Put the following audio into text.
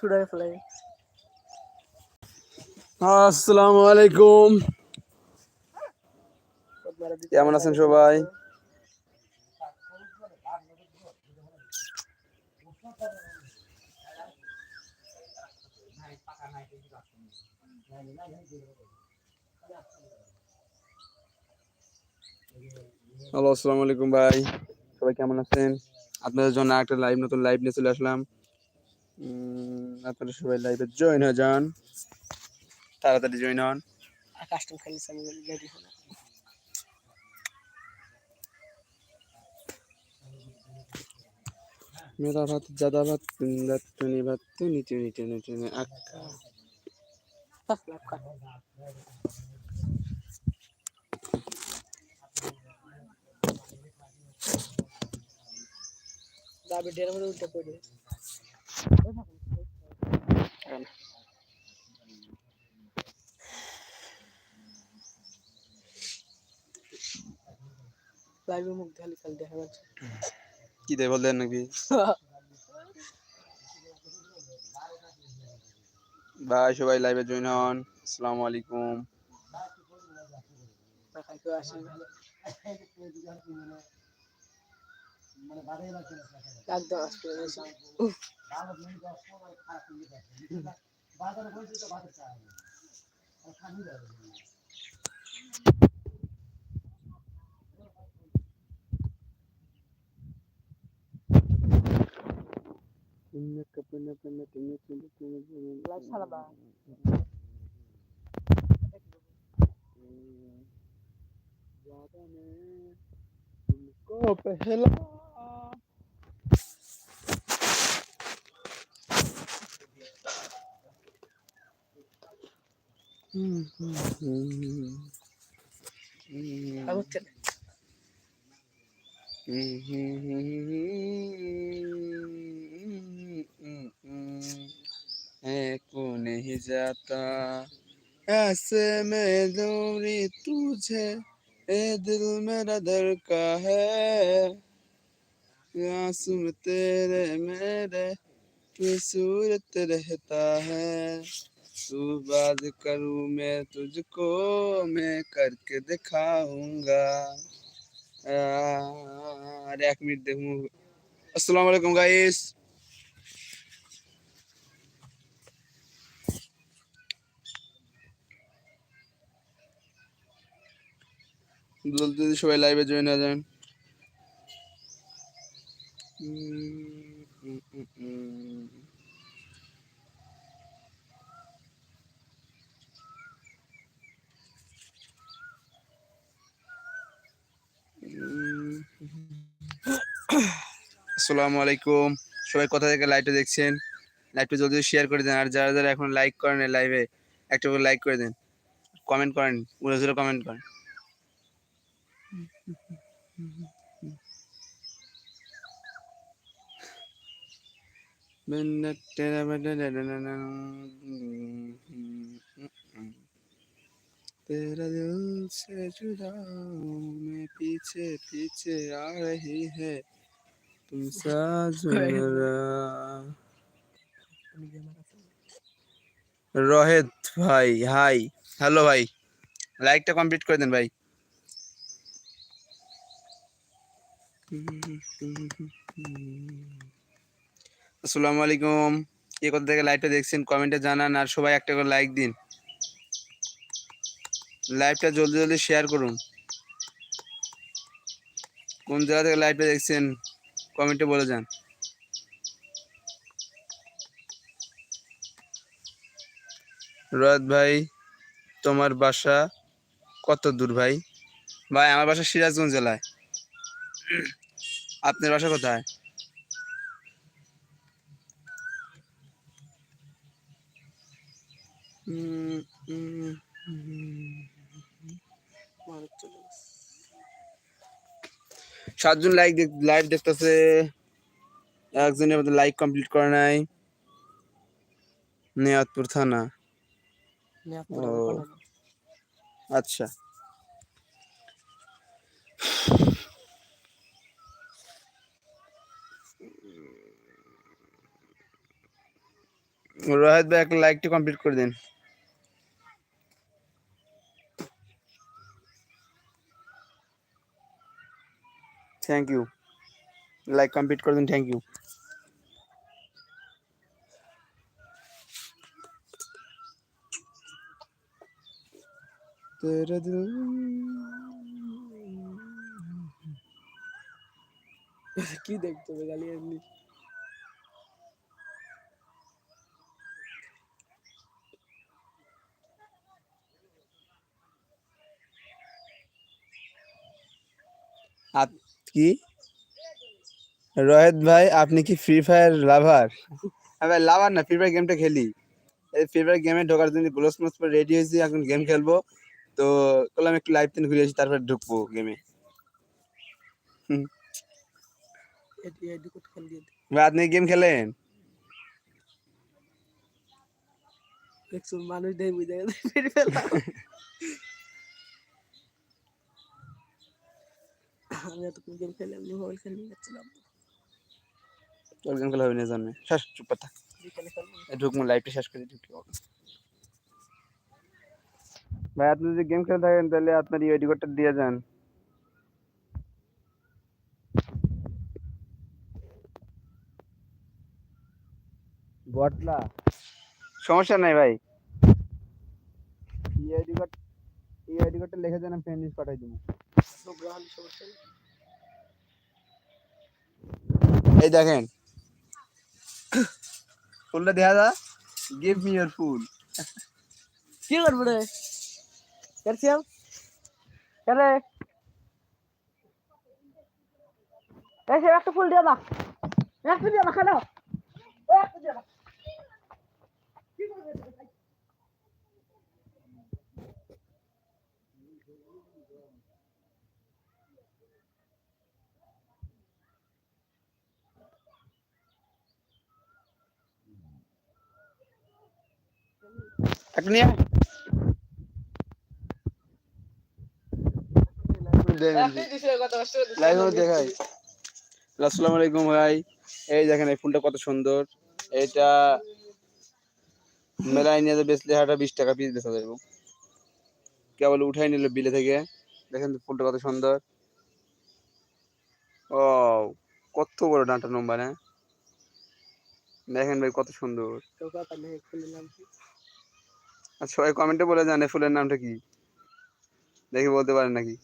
ছুড়ে ফেলে আসসালামু আলাইকুম। কেমন আছেন সবাই? হ্যালো আসসালামু আলাইকুম ভাই। সবাই কেমন আছেন? আপনাদের জন্য একটা লাইভ নতুন লাইভ নিয়ে চলে আসলাম। আপনারা সবাই লাইভে জয়েন হয়ে যান। তাড়াতাড়ি জয়েন হন। কাস্টম খেলে আমি রেডি হলাম মেরা ভাত জাদা ভাত দাঁত টুনি ভাত টুনি টুনি টুনি টুনি আক্কা যাবে ডের মধ্যে উল্টা পড়ে। লাইভে মুখ ঢালি খালি দেখা যাচ্ছে। কি দেয় বললেন নাকি? ভাই সবাই লাইভে জয়েন হন। আসসালামু আলাইকুম। দেখাই কেউ আসে। না। একদম আসতে বেশি উফ লাইভ ছাড়া तुमको पहला को नहीं जाता ऐसे में दूरी तुझे ए दिल मेरा दर का है आंसू में तेरे मेरे तू सूरत रहता है तू बात करूँ मैं तुझको मैं करके दिखाऊंगा अरे एक मिनट देखूँ अस्सलाम वालेकुम गाइस জলদি জলদি সবাই লাইভে জয়েন হয়ে যান আসসালামু আলাইকুম সবাই কোথা থেকে লাইভটা দেখছেন লাইভটা জলদি শেয়ার করে দেন আর যারা যারা এখন লাইক করেন লাইভে একটা করে লাইক করে দেন কমেন্ট করেন উড়ে ধরে কমেন্ট করেন तेरा दिल से जुदा हूँ मैं पीछे पीछे आ रही है तुम साथ मेरा রোহিত ভাই হাই হ্যালো ভাই লাইকটা কমপ্লিট করে দেন ভাই আসসালামু আলাইকুম কে কোথা থেকে লাইভটা দেখছেন কমেন্টে জানান আর সবাই একটা করে লাইক দিন। লাইভটা জলদি জলদি শেয়ার করুন। কোন জায়গা থেকে লাইভটা দেখছেন? কমেন্টে বলে যান। রোহিত ভাই তোমার বাসা কত দূর ভাই? ভাই আমার বাসা সিরাজগঞ্জ জেলায়। আপনার বাসা কোথায়? উম, উম, উম। মানুষ চলে গেছে। সাতজন লাইক লাইভ দেখতেছে। একজনের মধ্যে লাইক কমপ্লিট করে নাই। নেয়াতপুর থানা। ও। আচ্ছা। রোহিত ভাই একটা লাইকটা কমপ্লিট করে দিন। थैंक यू लाइक कंप्लीट कर दूँ थैंक यू तेरा की देखते हो गाली अपनी आप কি? রোহিত ভাই আপনি কি ফ্রি ফায়ার লাভার ভাই লাভার না ফ্রি ফায়ার গেমটা খেলি। এই ফ্রি ফায়ার গেমে ঢোকার জন্য গ্লোস মোস পরে রেডি হয়েছি এখন গেম খেলব। তো বললাম একটু লাইভ তিন ঘুরে আসি তারপর ঢুকবো গেমে ভাই আপনি গেম খেলেন? মানুষ দেয় বুঝে গেছে ফিরে ফেললাম আমি এত গেম খেলে মোবাইল খেলে যাচ্ছিলাম। তোর গেম খেলা হবে না জানে। শেষ চুপ লাইভটা শেষ করে ঢুকি ভাই আপনি যদি গেম খেলে থাকেন তাহলে আপনার ইউআইডি কোডটা দিয়ে যান। বটলা সমস্যা নাই ভাই। ইউআইডি কোড ইউআইডি কোডটা লিখে দেন আমি ফ্রেন্ড লিস্ট পাঠাই দেবো। এই দেখেন। ফুলটা দেখা যা। গিভ মি ইওর ফুল। কি করব রে? ক্যালসিয়াম? আরে এই একটা ফুল দিয়ে না একটা দিয়ে না খালো একটা দিয়ে না একটা নিয়ে একটা দেখাই। আসসালামু আলাইকুম ভাই। এই দেখেন এই ফুলটা কত সুন্দর। এটা মেলায় নিয়ে বেচলে হাটা বিশ টাকা পিস বেচা যাবে কেবল উঠাই নিল বিলে থেকে। দেখেন ফুলটা কত সুন্দর। ও কত বড় ডাঁটা নম্বর হ্যাঁ? দেখেন ভাই কত সুন্দর তো কথা নেই ফুলের নাম কি সবাই কমেন্টে বলে জানে ফুলের নামটা কি। দেখি বলতে পারেন নাকি।